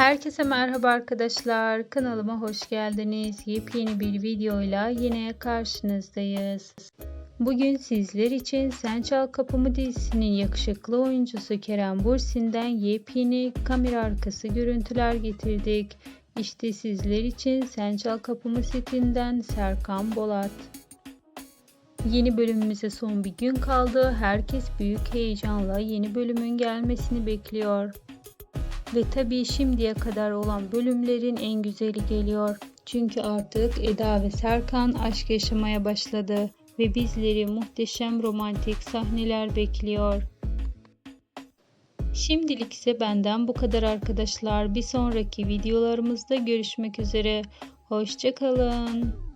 Herkese merhaba arkadaşlar. Kanalıma hoş geldiniz. Yepyeni bir videoyla yine karşınızdayız. Bugün sizler için Sen Çal Kapımı dizisinin yakışıklı oyuncusu Kerem Bursin'den yepyeni kamera arkası görüntüler getirdik. İşte sizler için Sen Çal Kapımı setinden Serkan Bolat. Yeni bölümümüze son bir gün kaldı. Herkes büyük heyecanla yeni bölümün gelmesini bekliyor. Ve tabii şimdiye kadar olan bölümlerin en güzeli geliyor. Çünkü artık Eda ve Serkan aşk yaşamaya başladı ve bizleri muhteşem romantik sahneler bekliyor. Şimdilik ise benden bu kadar arkadaşlar. Bir sonraki videolarımızda görüşmek üzere. Hoşçakalın.